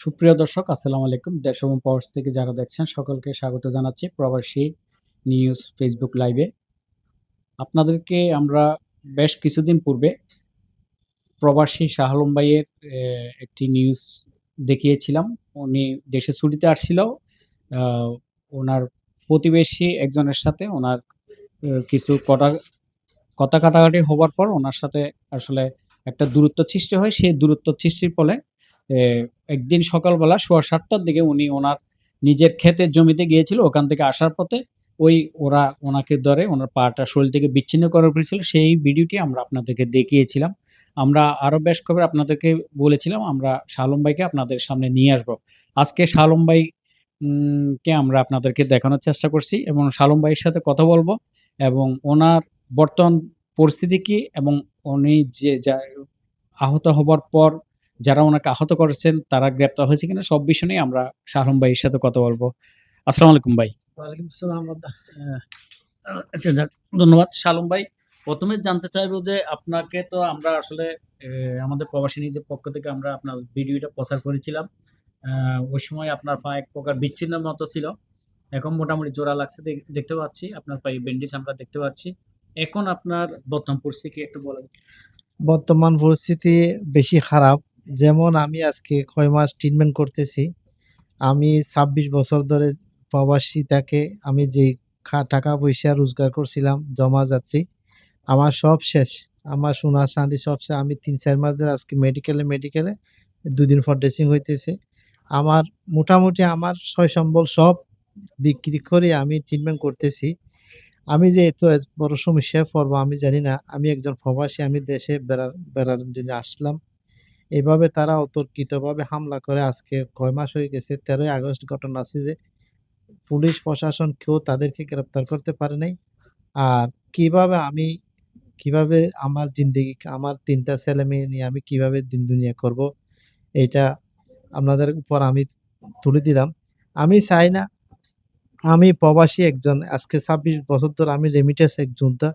সুপ্রিয় দর্শক, আসসালামু আলাইকুম। দেশ এবং পাওয়ার্স থেকে যারা দেখছেন, সকলকে স্বাগত জানাচ্ছি প্রবাসী নিউজ ফেসবুক লাইভে। আপনাদেরকে আমরা বেশ কিছুদিন পূর্বে প্রবাসী শাহ আলম ভাইয়ের একটি নিউজ দেখিয়েছিলাম। উনি দেশে ছুটিতে আসছিল ওনার প্রতিবেশী একজনের সাথে ওনার কিছু কটা কথা কাটাকাটি হবার পর ওনার সাথে আসলে একটা দূরত্ব সৃষ্টি হয়। সেই দূরত্ব সৃষ্টির ফলে একদিন সকালবেলা সোয়া সাতটার দিকে উনি ওনার নিজের ক্ষেতের জমিতে গিয়েছিল, ওখান থেকে আসার পথে ওই ওরা ওনাকে ধরে ওনার পাটা শরীর থেকে বিচ্ছিন্ন করে ফেলেছিল, সেই ভিডিওটি আমরা আপনাদেরকে দেখিয়েছিলাম। আমরা আরও বেশ খবর আপনাদেরকে বলেছিলাম, আমরা শালম ভাইকে আপনাদের সামনে নিয়ে আসব। আজকে শালম ভাই কে আমরা আপনাদেরকে দেখানোর চেষ্টা করছি এবং শালম ভাইয়ের সাথে কথা বলব এবং ওনার বর্তমান পরিস্থিতি কি এবং উনি যে, যা, আহত হবার পর যারা ওনাকে আহত করেছেন তারা গ্রেপ্তার হয়েছে কিনা সব বিষয় নিয়ে আমরা শাহরুম ভাইয়ের সাথে কথা বলব। আসসালামু আলাইকুম ভাই। ওয়ালাইকুম আসসালাম আচ্ছা যাক, ধন্যবাদ। শালুম ভাই প্রথমে জানতে চাইব যে আপনাকে তো আমরা আসলে আমাদের প্রবাসী নিজের পক্ষ থেকে আমরা আপনার ভিডিওটা প্রচার করেছিলাম। ওই সময় আপনার পা এক প্রকার বিচ্ছিন্ন মতো ছিল। এখন মোটামুটি জোড়া লাগছে দেখতে পাচ্ছি। আপনার পায়ে ব্যান্ডেজ আমরা দেখতে পাচ্ছি। এখন আপনার বর্তমান পরিস্থিতি একটু বলেন। বর্তমান পরিস্থিতি বেশি খারাপ। যেমন আমি আজকে কয় মাস ট্রিটমেন্ট করতেছি, আমি ছাব্বিশ বছর ধরে প্রবাসী তাকে আমি খা- টাকা পয়সা রোজগার করছিলাম, জমা যাত্রী, আমার সব শেষ। আমার সোনা শান্তি সব শেষ। আমি তিন, চার মাস ধরে আজকে মেডিকেলে মেডিকেলে দুদিন পর ড্রেসিং হইতেছে। আমার মোটামুটি আমার ছয় সম্বল সব বিক্রি করে আমি ট্রিটমেন্ট করতেছি। আমি যে এত বড় সমস্যায় পড়ব আমি জানি না। আমি একজন প্রবাসী, আমি দেশে বেড়ার বেড়ার জন্য আসলাম। এভাবে তারা অতর্কিতভাবে হামলা করে। আজকে কয় মাস হয়ে গেছে, তেরোই আগস্ট ঘটনা আছে যে, পুলিশ, প্রশাসন কেউ তাদেরকে গ্রেপ্তার করতে পারে নাই। আর কীভাবে আমি, কীভাবে আমার জিন্দেগি, আমার তিনটা ছেলে মেয়ে নিয়ে আমি কীভাবে দিন দুনিয়া করব এটা আপনাদের উপর আমি তুলে দিলাম। আমি চাই না, আমি প্রবাসী একজন, আজকে ছাব্বিশ বছর ধরে আমি রেমিটেন্স একজন তা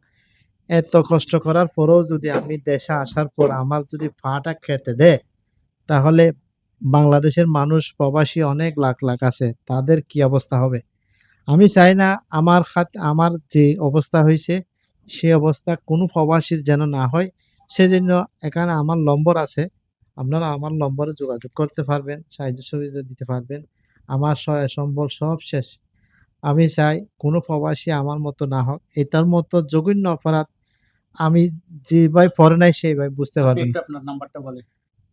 এত কষ্ট করার পরেও যদি আমি দেশে আসার পর আমার যদি ফাটা কেটে দেয়, তাহলে বাংলাদেশের মানুষ, প্রবাসী অনেক লাখ লাখ আছে, তাদের কি অবস্থা হবে? আমি চাই না আমার খাত, আমার যে অবস্থা হয়েছে, সে অবস্থা কোনো প্রবাসীর যেন না হয়। সেজন্য এখানে আমার নম্বর আছে, আপনারা আমার নম্বরে যোগাযোগ করতে পারবেন, সাহায্য সুবিধা দিতে পারবেন, আমার সহায় সম্বল সব শেষ। আমি চাই কোনো প্রবাসী আমার মতো না হোক, এটার মতো জঘন্য অপরাধ আমি যে ভাই পড়ে নাই সেই ভাই বুঝতে পারবেন। আপনার নাম্বারটা বলেন।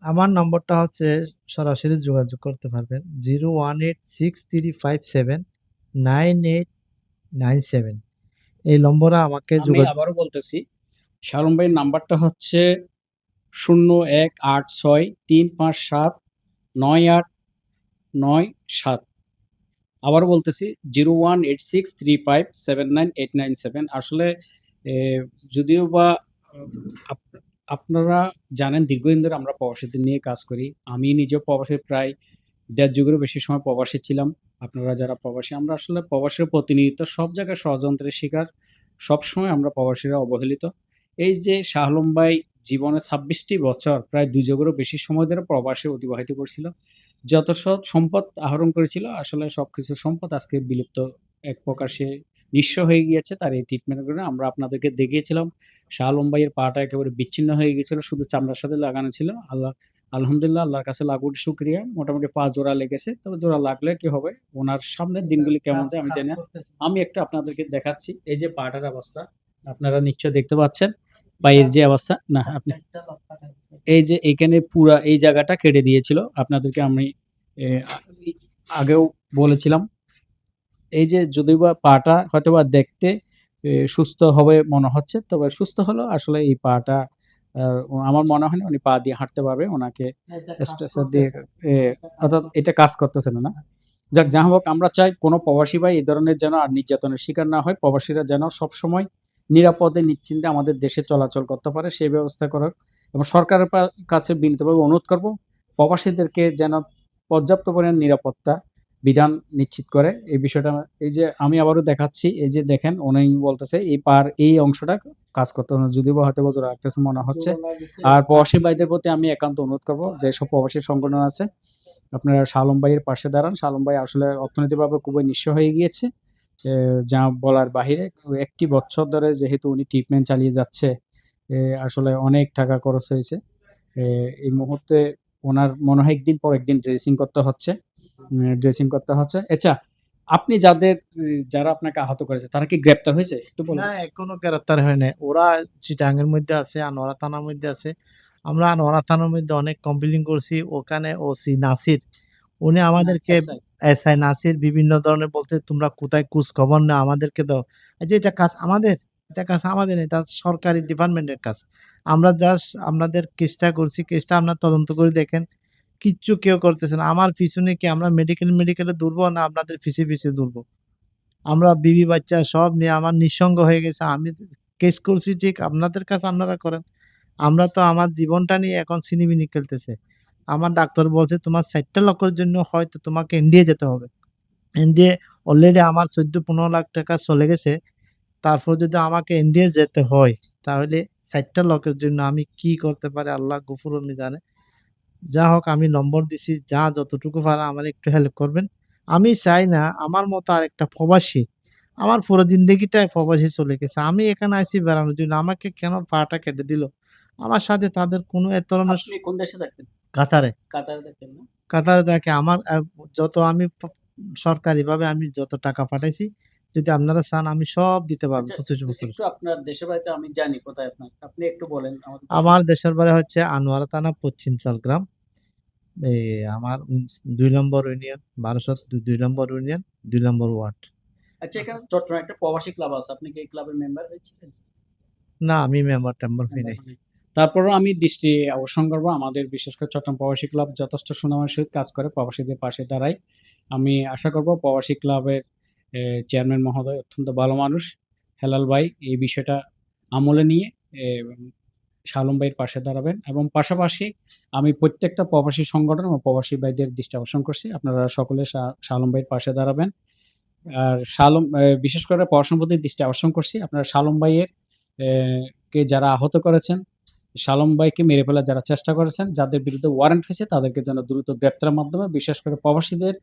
আমার নম্বরটা হচ্ছে সরাসরি যোগাযোগ করতে পারবেন। Zero one eight six three five seven nine eight nine seven. এই নম্বরে আমাকে আমি যোগাযোগ আবারও বলতেছি শালম ভাইয়ের নাম্বারটা হচ্ছে শূন্য এক আট ছয় তিন পাঁচ সাত নয় আট নয় সাত। আবার বলতেছি zero one eight six three five seven nine eight nine seven. আসলে যদিও বা, আপ- আপনারা জানেন দীর্ঘদিন ধরে আমরা প্রবাসীদের নিয়ে কাজ করি। আমি নিজেও প্রবাসী প্রায় দেড় যুগেরও বেশি সময় প্রবাসী ছিলাম। আপনারা যারা প্রবাসী, আমরা আসলে প্রবাসের প্রতিনিধিত্ব, সব জায়গায় ষড়যন্ত্রের শিকার সবসময় আমরা প্রবাসীরা অবহেলিত। এই যে শাহলম ভাই জীবনে ছাব্বিশটি বছর, প্রায় দুই যুগেরও বেশি সময় ধরে প্রবাসে অতিবাহিত করেছিল। যত সব সম্পদ আহরণ করেছিল, আসলে সব কিছু সম্পদ আজকে বিলুপ্ত এক প্রকার সে নিঃস্ব হয়ে গিয়েছে তার এই ট্রিটমেন্টের কারণে আমরা আপনাদেরকে দেখিয়েছিলাম। শাহ আলম ভাইয়ের পাটা একেবারে বিচ্ছিন্ন হয়ে গিয়েছিল শুধু চামড়ার সাথে লাগানো ছিল। আল্লাহ আলহামদুলিল্লাহ আল্লাহর কাছে লাগুর শুক্রিয়া। মোটামুটি পা জোড়া লেগেছে তবে জোড়া লাগলে কি হবে? ওনার সামনের দিনগুলি কেমন যায় আমি জানি আমি একটু আপনাদেরকে দেখাচ্ছি এই যে পাটার অবস্থা আপনারা নিশ্চয় দেখতে পাচ্ছেন। পায়ের যে অবস্থা না আপনি এই যে এখানে পুরা এই জায়গাটা কেটে দিয়েছিল। আপনাদেরকে আমি আগেও বলেছিলাম এই যে যদিও বা পাটা হয়তো বা দেখতে সুস্থ হবে মনে হচ্ছে তবে সুস্থ হলো আসলে এই পাটা আমার মনে হয় উনি পা দিয়ে হাঁটতে পারবে ওনাকে দিয়ে অর্থাৎ এটা কাজ করতেছে না না? যাক যা হোক আমরা চাই কোনো প্রবাসী ভাই এই ধরনের যেন আর নির্যাতনের শিকার না হয় প্রবাসীরা যেন সবসময় নিরাপদে নিশ্চিন্তে আমাদের দেশে চলাচল করতে পারে সেই ব্যবস্থা করার এবং সরকারের কাছে বিনীতভাবে অনুরোধ করব প্রবাসীদেরকে যেন পর্যাপ্ত পরিমাণ নিরাপত্তা বিধান নিশ্চিত করে। এই বিষয়টা এই যে আমি আবারও দেখাচ্ছি এই যে দেখেন উনি বলতেছে এই পার এই অংশটা কাজ করতে হবে না, যদিও বা হয়তো বছর রাখতেছে মনে হচ্ছে। আর প্রবাসী ভাইদের প্রতি আমি একান্ত অনুরোধ করব যেসব প্রবাসী সংগঠন আছে আপনারা শালম ভাইয়ের পাশে দাঁড়ান। শালম ভাই আসলে অর্থনৈতিকভাবে খুবই নিঃস্ব হয়ে গিয়েছে। যা বলার বাহিরে একটি বছর ধরে যেহেতু উনি ট্রিটমেন্ট চালিয়ে যাচ্ছে আসলে অনেক টাকা খরচ হয়েছে। এই মুহূর্তে ওনার মনে হয় একদিন পর একদিন ড্রেসিং করতে হচ্ছে। ড্রেসিং করতে হচ্ছে। আচ্ছা আপনি যাদের যারা আপনাকে আহত করেছে তারা কি গ্রেপ্তার হয়েছে? একটু বলুন। না এখনও গ্রেপ্তার হয় নাই। ওরা চিটাঙ্গের মধ্যে আছে আনোয়ারা থানার মধ্যে আছে। আমরা আনোয়ারা থানার মধ্যে অনেক কমপ্লেন করছি। ওখানে ওসি নাসির উনি আমাদেরকে এস আই নাসির বিভিন্ন ধরনের বলতে তোমরা কোথায় খোঁজ খবর না আমাদেরকে দাও। এই যে এটা কাজ আমাদের এটা কাজ আমাদের না, এটা সরকারি ডিপার্টমেন্টের কাজ। আমরা জাস্ট আপনাদের কেসটা করছি কেসটা আপনার তদন্ত করে দেখেন। কিচ্ছু কেউ করতেছে না। আমার পিছনে কি আমরা মেডিকেল মেডিকেলে দুর্ব না আপনাদের পিছিয়ে পিছিয়ে দুর্ব আমরা বিবি বাচ্চা সব নিয়ে আমার নিঃসঙ্গ হয়ে গেছে। আমি কেস করছি ঠিক আপনাদের কাছে আপনারা করেন। আমরা তো আমার জীবনটা নিয়ে এখন সিনেমিনি খেলতেছে। আমার ডাক্তার বলছে, তোমার ষাটটা লক্ষের জন্য হয়তো তোমাকে ইন্ডিয়া যেতে হবে। ইন্ডিয়া অলরেডি আমার চোদ্দ, পনেরো লাখ টাকা চলে গেছে। তারপর যদি আমাকে ইন্ডিয়া যেতে হয়, তাহলে ষাটটা লক্ষের জন্য আমি কি করতে পারি? আল্লাহ গফুর জানে। যা হোক আমি নম্বর দিছি যা যতটুকু পারা আমার একটু হেল্প করবেন। আমি চাই না আমার মতো আর একটা প্রবাসী আমার পুরো জিন্দগিটাই প্রবাসী চলে গেছে। আমি এখানে আইসি বেড়ানোর জন্য আমাকে কেন পাটা কেটে দিল? আমার সাথে তাদের কোনো এ ধরনের কোন দেশে থাকতেন? কাতারে। কাতারে থাকতেন না? কাতারে দেখে আমার যত আমি সরকারিভাবে আমি যত টাকা পাঠাইছি যদি আপনারা চান আমি সব দিতে পারব আচ্ছা, পঁচিশ বছর। একটু আপনার দেশের বাড়িতে আমি জানি কোথায় আপনার। আপনি একটু বলেন আমার দেশের বাড়ি হচ্ছে আনোয়ারা থানা পশ্চিম চালগ্রাম। এই আমার দুই নম্বর ইউনিয়ন বারোশো দুই নম্বর ইউনিয়ন দুই নম্বর ওয়ার্ড। আচ্ছা এখানে চট্টগ্রাম একটা প্রবাসী ক্লাব আছে আপনি কি এই ক্লাবের মেম্বার হয়েছিলেন? না আমি মেম্বার টেম্বার হই নাই। তারপরেও আমি দৃষ্টি আকর্ষণ করব আমাদের বিশেষ করে চট্টগ্রাম প্রবাসী ক্লাব যথেষ্ট সুনামের সহিত কাজ করে প্রবাসীদের পাশে দাঁড়ায় আমি আশা করব প্রবাসী ক্লাবের চেয়ারম্যান মহোদয় অত্যন্ত ভালো মানুষ। হেলাল ভাই, এই বিষয়টা আমলে নিয়ে শালম ভাইয়ের পাশে দাঁড়াবেন এবং পাশাপাশি আমি প্রত্যেকটা প্রবাসী সংগঠন এবং প্রবাসী ভাইদের দৃষ্টি আকর্ষণ করছি। আপনারা সকলে শালম ভাইয়ের পাশে দাঁড়াবেন। আর শালম বিশেষ করে পড়াশোনার প্রতি দৃষ্টি আকর্ষণ করছি। আপনারা শালম ভাইয়ের কে যারা আহত করেছেন, শালম ভাইকে মেরে ফেলার যারা চেষ্টা করেছেন, যাদের বিরুদ্ধে ওয়ারেন্ট হয়েছে, তাদেরকে যেন দ্রুত গ্রেপ্তারের মাধ্যমে, বিশেষ করে প্রবাসীদের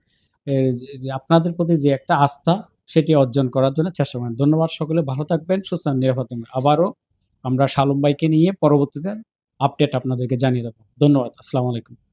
আপনাদের প্রতি যে একটা আস্থা, সেটি অর্জন করার জন্য চেষ্টা করেন। ধন্যবাদ সকলে, ভালো থাকবেন, সুস্থ নিরাপদ থাকবেন। আবারও আমরা শালম ভাইকে নিয়ে পরবর্তীতে আপডেট আপনাদেরকে জানিয়ে দেবো। ধন্যবাদ, আসসালামু আলাইকুম।